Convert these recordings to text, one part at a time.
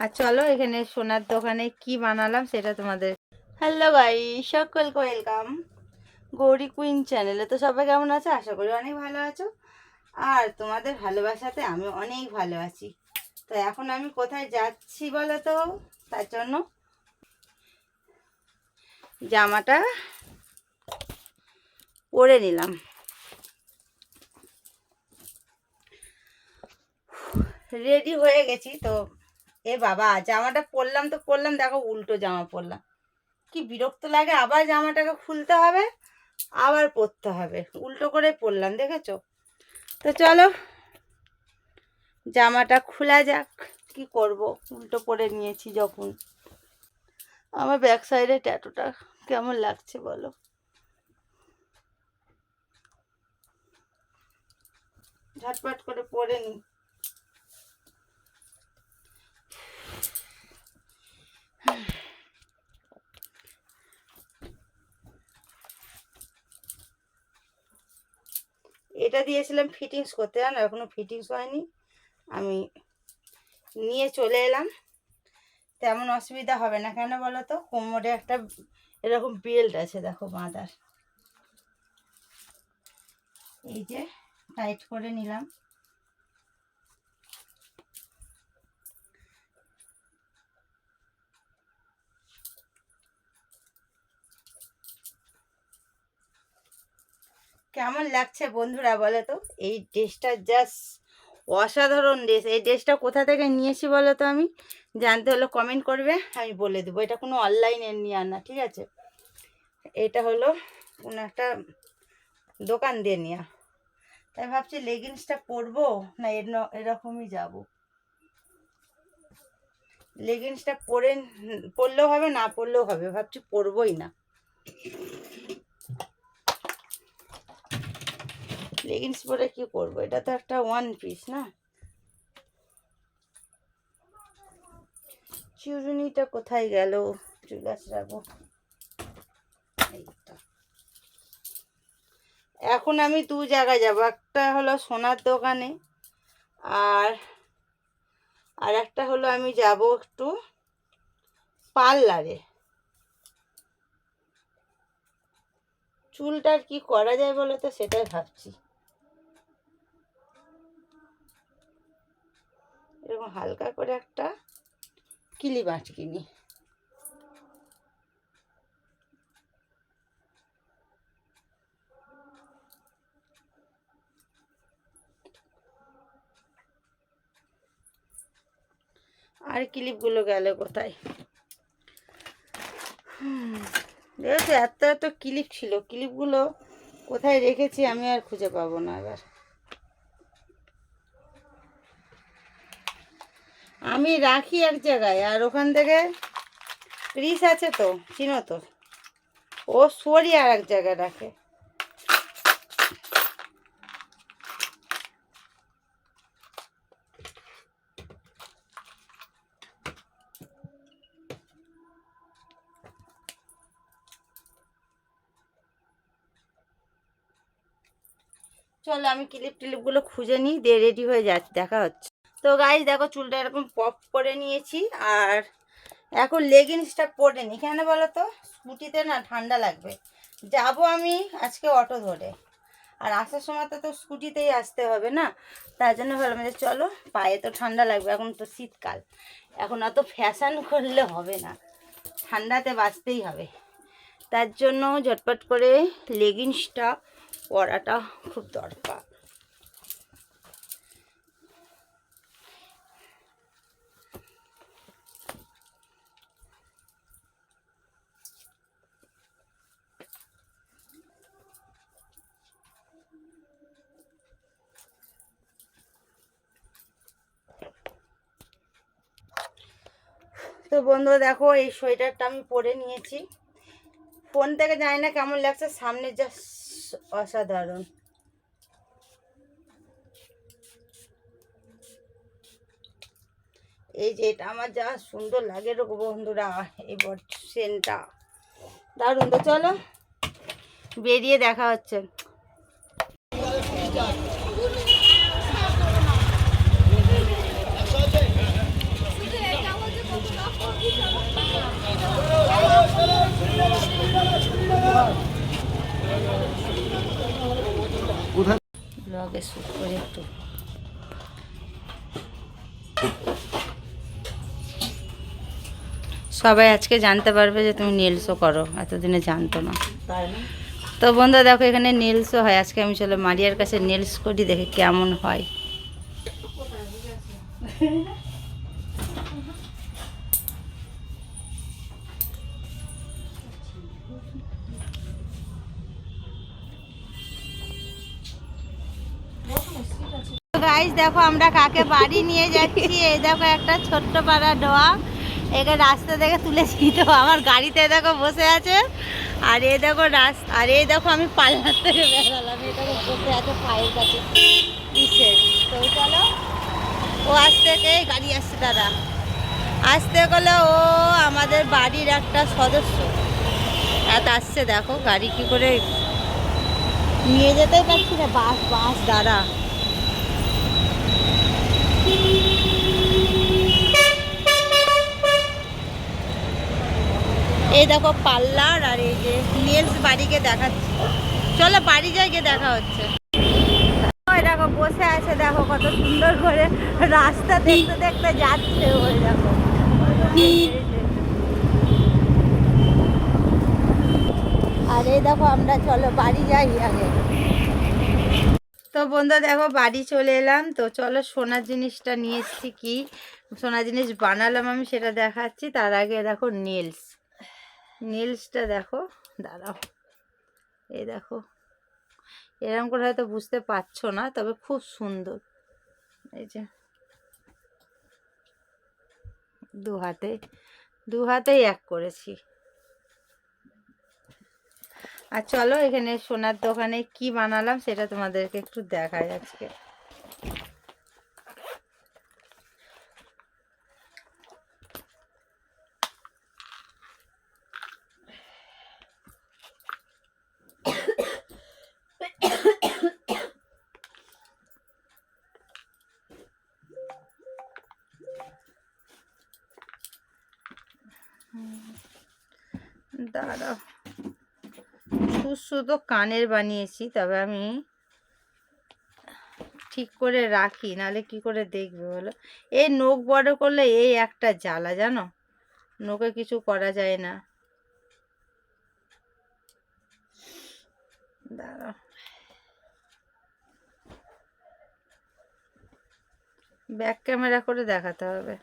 আর চলো এখানে সোনার দোকানে কি বানালাম সেটা তোমাদের হ্যালো ভাই সকলকে ওয়েলকাম গৌরী কুইন চ্যানেলে তো সবাই কেমন আছে? আশা করি অনেক ভালো আছো। আর তোমাদের ভালোবাসাতে আমি অনেক ভালো আছি। তো এখন আমি কোথায় যাচ্ছি বলো তো তার জন্য জামাটা পরে নিলাম। রেডি হয়ে গেছি তো। এ বাবা, জামাটা পরলাম তো পরলাম, দেখো উল্টো জামা পরলাম। কি বিরক্ত লাগে, আবার জামাটাকে খুলতে হবে, আবার পরতে হবে। উল্টো করে পরলাম, দেখেছ? তো চলো, জামাটা খোলা যাক, কি করব? উল্টো পরে নিয়েছি যখন। আমার ব্যাক সাইডে ট্যাটুটা কেমন লাগছে বলো? ঝটপট করে পরে নি। এটা দিয়েছিলাম ফিটিংস করতে, জানো? এখনও ফিটিংস হয়নি। আমি নিয়ে চলে এলাম। তেমন অসুবিধা হবে না। কেন বলো তো? কোমরে একটা এরকম বেল্ট আছে, দেখো বাঁধার। এই যে টাইট করে নিলাম। কেমন লাগছে বন্ধুরা বলো তো? এই ড্রেসটা জাস্ট অসাধারণ ড্রেস। এই ড্রেসটা কোথা থেকে নিয়েছি বলো তো আমি? জানতে হলে কমেন্ট করবে, আমি বলে দেবো। এটা কোনো অনলাইনে নিয়ে আনা ঠিক আছে? এটা হলো কোনো একটা দোকান দিয়ে নেওয়া। তাই ভাবছি লেগিংসটা পরবো না এর এরকমই যাব? লেগিংসটা পরে পরলেও হবে, না পরলেও হবে, ভাবছি পরবই না। লেগিংস পরে কি করব? এটা তো একটা ওয়ান পিস না? চিরুনিটা কোথায় গেল? চুল রাখব এখন আমি দু জায়গায় যাব। একটা হলো সোনার দোকানে আর আর একটা হলো আমি যাব একটু পার্লারে। চুলটার কি করা যায় বলো তো? সেটাই ভাবছি। এরকম হালকা করে একটা কিলি মাছ কিনি আর ক্লিপগুলো গেল কোথায়? দেখেছ এত এত ক্লিপ ছিল। ক্লিপগুলো কোথায় রেখেছি আমি আর খুঁজে পাবো না এবার। আমি রাখি এক জায়গায়, আর ওখান থেকে রিস আছে তো, চিনো তো। ও সরি আর এক জায়গায় রাখে। চলো আমি ক্লিপ টিলিপগুলো খুঁজে নিই, দিয়ে রেডি হয়ে যাচ্ছি, দেখা হচ্ছে। তো গাইজ দেখো চুলটা এরকম পপ করে নিয়েছি আর এখন লেগিংসটা পরে নি। কেন বলো তো স্কুটিতে না ঠান্ডা লাগবে। যাব আমি আজকে অটো ধরে। আর আসার সময় তো তো স্কুটিতেই আসতে হবে না? তার জন্য ভাবলাম যে চলো, পায়ে তো ঠান্ডা লাগবে, এখন তো শীতকাল। এখন অত ফ্যাশন করলে হবে না। ঠান্ডাতে বাঁচতেই হবে। তার জন্য ঝটপট করে লেগিংসটা পরাটা খুব দরকার। তো বন্ধু দেখো, এই সোয়েটারটা আমি পরে নিয়েছি। ফোন থেকে জানি না কেমন লাগছে, সামনে যা অসাধারণ। এই যে এটা আমার যা সুন্দর লাগে রো বন্ধুরা, এই সেনটা দারুণ তো, চলো। বেরিয়ে দেখা হচ্ছে। করে একটু সবাই আজকে জানতে পারবে যে তুমি নীলসও করো। এতদিনে জানতো না। না? তো বন্ধু দেখো এখানে নীলসও হয়। আজকে আমি চলো মারিয়ার কাছে নীলস করি দেখে কেমন হয়। গাইস দেখো আমরা কাকে বাড়ি নিয়ে যাচ্ছি। এই দেখো একটা ছোট্ট পাড়া ডোয়া। একে রাস্তা থেকে তুলেছি তো আমার গাড়িতে দেখো বসে আছে। আর এই দেখো রাস্তা আর এই দেখো আমি পাল্লার থেকে বেরালাম। এই দেখো বসে আছে পায়ের কাছে। কিসের তো চলো, ও আজ থেকে গাড়ি আসছে, দাদা। আসতে গেলে ও আমাদের বাড়ির একটা সদস্য। এত আসছে, দেখো গাড়ি কি করে নিয়ে যেতেই পারছি না। বাস বাস, দাঁড়া। এই দেখো পার্লার আর এই যে নেলস বাড়িকে দেখাচ্ছি। চলো বাড়ি যাই, গিয়ে দেখা হচ্ছে। দেখো, বসে আছে, দেখো কত সুন্দর করে রাস্তা দেখতে দেখতে যাচ্ছে ওই দেখো। আর এই দেখো আমরা, চলো বাড়ি যাই আগে। তো বন্ধু, দেখো বাড়ি চলে এলাম। তো চলো সোনার জিনিসটা নিয়ে এসেছি কি? সোনার জিনিস বানালাম আমি, সেটা দেখাচ্ছি। তার আগে দেখো নীলস নীলসটা দেখো, দাঁড়াও। এই দেখো এরকম করে হয়তো বুঝতে পারছ না, তবে খুব সুন্দর। এই যে, দু হাতে, দু হাতেই এক করেছি। আর চলো এখানে সোনার দোকানে কি বানালাম সেটা তোমাদেরকে একটু দেখাই আজকে। দাঁড়াও শুধু কানের বানিয়েছি, তবে আমি ঠিক করে রাখি নালে কি করে দেখবে বলো? এই নখ বড় করলে এই একটা জ্বালা, জানো? নখে কিছু করা যায় না। দাঁড়াও ব্যাক ক্যামেরা করে দেখাতে হবে।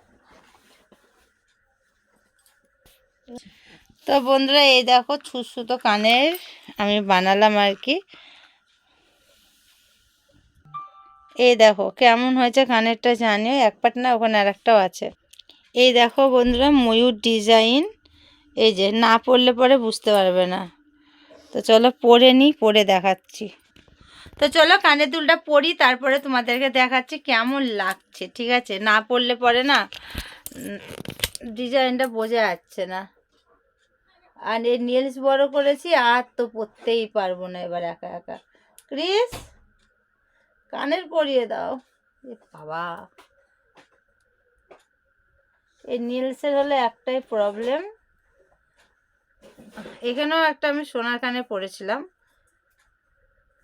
তো বন্ধুরা, এই দেখো ছুসুতো কানের আমি বানালাম আর কি। এই দেখো কেমন হয়েছে কানেরটা জানিও, এক পাট না, ওখানে আর একটাও আছে। এই দেখো বন্ধুরা, ময়ূর ডিজাইন। এই যে, না পড়লে পরে বুঝতে পারবে না। তো চলো পরে নিই, পরে দেখাচ্ছি। তো চলো কানের দুলটা পরি, তারপরে তোমাদেরকে দেখাচ্ছি কেমন লাগছে, ঠিক আছে? না পড়লে পরে না ডিজাইনটা বোঝা যাচ্ছে না। আর এই নেলস বড় করেছি, আর তো পরতেই পারব না এবার একা একা। ক্রিস, কানের পরিয়ে দাও। বাবা। এই নীলসের হলে একটাই প্রবলেম এখানেও একটা আমি সোনার কানে পরেছিলাম।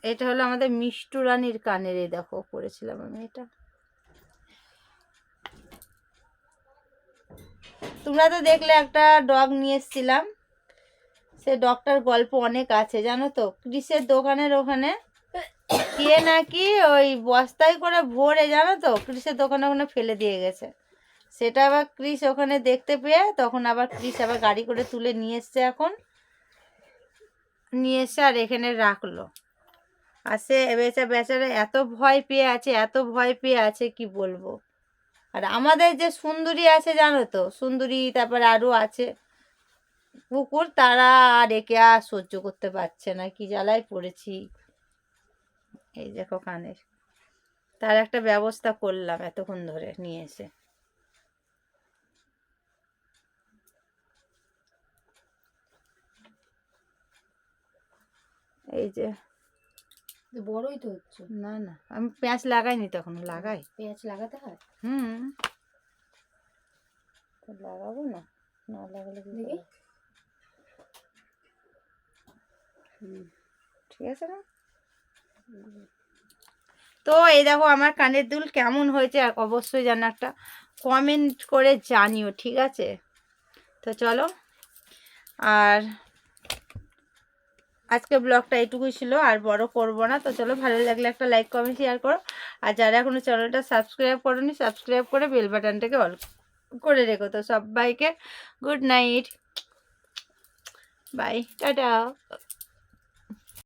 এটা হলো আমাদের মিষ্টু রানীর কানের, এই দেখো পরেছিলাম আমি এটা। তোমরা তো দেখলে একটা ডগ নিয়ে এসেছিলাম। সে ডক্টর গল্প অনেক আছে, জানো তো? ক্রিসের দোকানের ওখানে কে নাকি ওই বস্তায় করে ভরে, জানো তো? ক্রিসের দোকানে ওখানে ফেলে দিয়ে গেছে। সেটা আবার ক্রিস ওখানে দেখতে পেয়ে তখন আবার ক্রিস আবার গাড়ি করে তুলে নিয়ে এসছে এখন। নিয়ে এসে আর এখানে রাখল। আর সে বেচা বেচারা এত ভয় পেয়ে আছে, এত ভয় পেয়ে আছে, কি বলব? আর আমাদের যে সুন্দরী আছে, জানো তো? সুন্দরী, তারপরে আরও আছে। কুকুর তারা আর একে আর সহ্য করতে পারছে না কি জ্বালায় পড়েছি। এই দেখো কানের। তার একটা ব্যবস্থা করলাম এতক্ষণ ধরে নিয়ে এসে। এই যে। বড়ই তো হচ্ছে। না না আমি পেঁয়াজ লাগাইনি তখন লাগাই। পেঁয়াজ লাগাতে হয়? হুম। লাগাবো না না লাগালে কি দেখি। করে? হুম, ঠিক আছে না? তো এই দেখো আমার কানের দুল কেমন হয়েছে অবশ্যই যেন একটা কমেন্ট করে জানিও, ঠিক আছে? তো চলো, আর আজকে ব্লগটা এইটুকুই ছিল, আর বড় করব না, তো চলো ভালো লাগলে একটা লাইক কমেন্ট শেয়ার করো। আর যারা এখনও চ্যানেলটা সাবস্ক্রাইব করোনি সাবস্ক্রাইব করে বেল বাটনটাকে অল করে রেখো। তো সবাইকে গুড নাইট বাই টাটা।